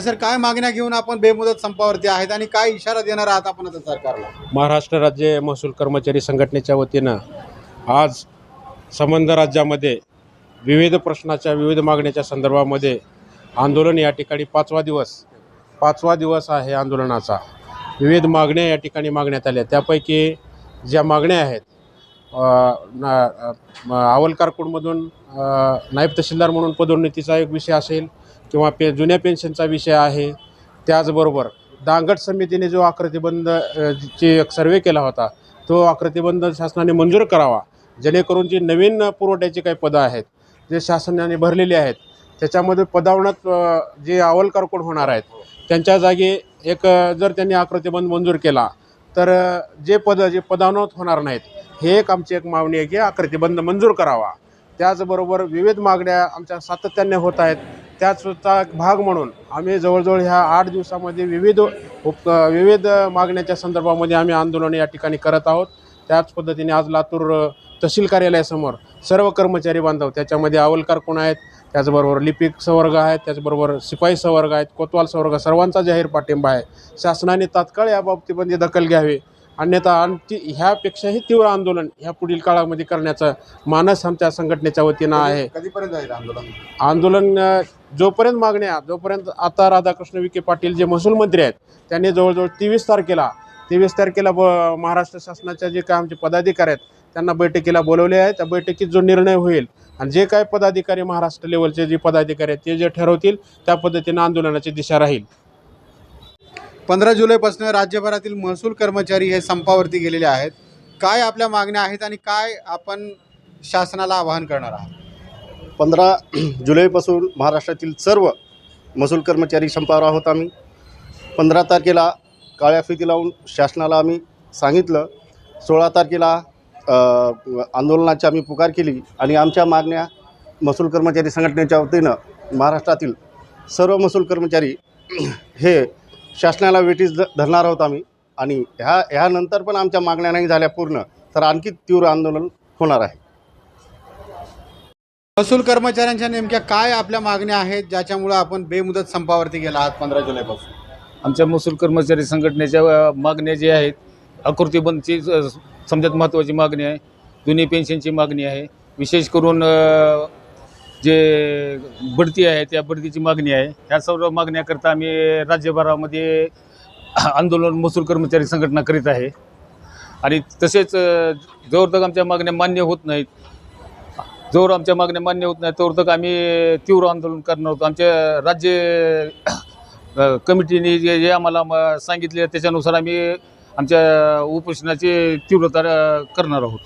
Sir काय मागण्या घेऊन आपण बेमुदत संपावरती आहेत आणि काय इशारा देणार आहात आपण आता सरकारला? महाराष्ट्र राज्य महसूल कर्मचारी संघटनेच्या वतीनं आज संबंध राज्यामध्ये विविध प्रश्नाच्या विविध मागण्याच्या संदर्भामध्ये आंदोलन या ठिकाणी पाचवा दिवस पाचवा दिवस आहे आंदोलनाचा. विविध मागण्या या ठिकाणी मागण्यात आल्या. त्यापैकी ज्या मागण्या आहेत अ, नायब तहसीलदार म्हणून पदोन्नतीचा एक विषय असेल किंवा पे जुन्या पेन्शनचा विषय आहे त्याचबरोबर दांगट समितीने जो आकृतीबंध ची एक सर्वे केला होता तो आकृतीबंध शासनाने मंजूर करावा जेणेकरून जी नवीन पुरवठ्याची काही पदं आहेत जे शासनाने भरलेली आहेत त्याच्यामध्ये पदावण्यात जे अवलकार कोण होणार आहेत त्यांच्या जागी एक जर त्यांनी आकृतीबंध मंजूर केला तर जे पद जे पदावनत होणार नाहीत हे एक आमची एक मागणी आहे की आकृतीबंध मंजूर करावा. त्याचबरोबर विविध मागण्या आमच्या सातत्याने होत आहेत. त्याचा एक भाग म्हणून आम्ही जवळजवळ ह्या आठ दिवसामध्ये विविध उप विविध मागण्याच्या संदर्भामध्ये आम्ही आंदोलन या ठिकाणी करत आहोत. त्याच पद्धतीने आज लातूर तहसील कार्यालयासमोर सर्व कर्मचारी बांधव त्याच्यामध्ये अवलकार कोण आहेत त्याचबरोबर लिपिक संवर्ग आहेत त्याचबरोबर शिपाई संवर्ग आहेत कोतवाल संवर्ग सर्वांचा जाहीर पाठिंबा आहे. शासनाने तात्काळ या बाबतीमध्ये दखल घ्यावी. अन्यथा आणखी ह्यापेक्षाही तीव्र आंदोलन ह्या पुढील काळामध्ये करण्याचा मानस आमच्या संघटनेच्या वतीनं आहे. कधीपर्यंत आहे आंदोलन? आंदोलन अ, जोपर्यंत मागण्या जोपर्यंत आता राधाकृष्ण विखे पाटील जे महसूल मंत्री आहेत त्यांनी जवळजवळ तेवीस तारखेला तेवीस तारखेला ब महाराष्ट्र शासनाच्या जे काय आमचे पदाधिकारी आहेत त्यांना बैठकीला बोलवले आहे. त्या बैठकीत जो निर्णय होईल आणि जे काय पदाधिकारी महाराष्ट्र लेवलचे जे पदाधिकारी आहेत ते जे ठरवतील त्या पद्धतीनं आंदोलनाची दिशा राहील. पंधरा जुलैपासून राज्यभरातील महसूल कर्मचारी हे संपावरती गेलेले आहेत. काय आपल्या मागण्या आहेत आणि काय आपण शासनाला आवाहन करणार आहात? पंधरा जुलैपासून महाराष्ट्रातील सर्व महसूल कर्मचारी संपावर आहोत आम्ही. पंधरा तारखेला काळ्या फिती लावून शासनाला आम्ही सांगितलं. सोळा तारखेला आंदोलनाची आम्ही पुकार केली आणि आमच्या मागण्या महसूल कर्मचारी संघटनेच्या वतीनं महाराष्ट्रातील सर्व महसूल कर्मचारी हे शासनाला वेटीस ध धरणार आहोत आम्ही. आणि ह्या ह्यानंतर पण आमच्या मागण्या नाही झाल्या पूर्ण. तर आणखी तीव्र आंदोलन होणार आहे. महसूल कर्मचाऱ्यांच्या नेमक्या काय आपल्या मागण्या आहेत ज्याच्यामुळे आपण बेमुदत संपावरती गेला आहात पंधरा जुलैपासून? आमच्या महसूल कर्मचारी संघटनेच्या मागण्या ज्या आहेत आकृतीबंदची समजात महत्त्वाची मागणी आहे. जुनी पेन्शनची मागणी आहे. विशेष करून जे बढती आहे त्या बढतीची मागणी आहे. ह्या सर्व मागण्याकरता आम्ही राज्यभरामध्ये आंदोलन महसूल कर्मचारी संघटना करीत आहे. आणि तसेच जोर जोवर तक आमच्या मागण्या मान्य होत नाहीत. जोवर आमच्या मागण्या मान्य होत नाहीत तोवर तक आम्ही तीव्र आंदोलन करणार होतो. आमच्या राज्य कमिटीने जे जे आम्हाला म- सांगितले त्याच्यानुसार आम्ही आमच्या उपोषणाची तीव्रता करणार आहोत.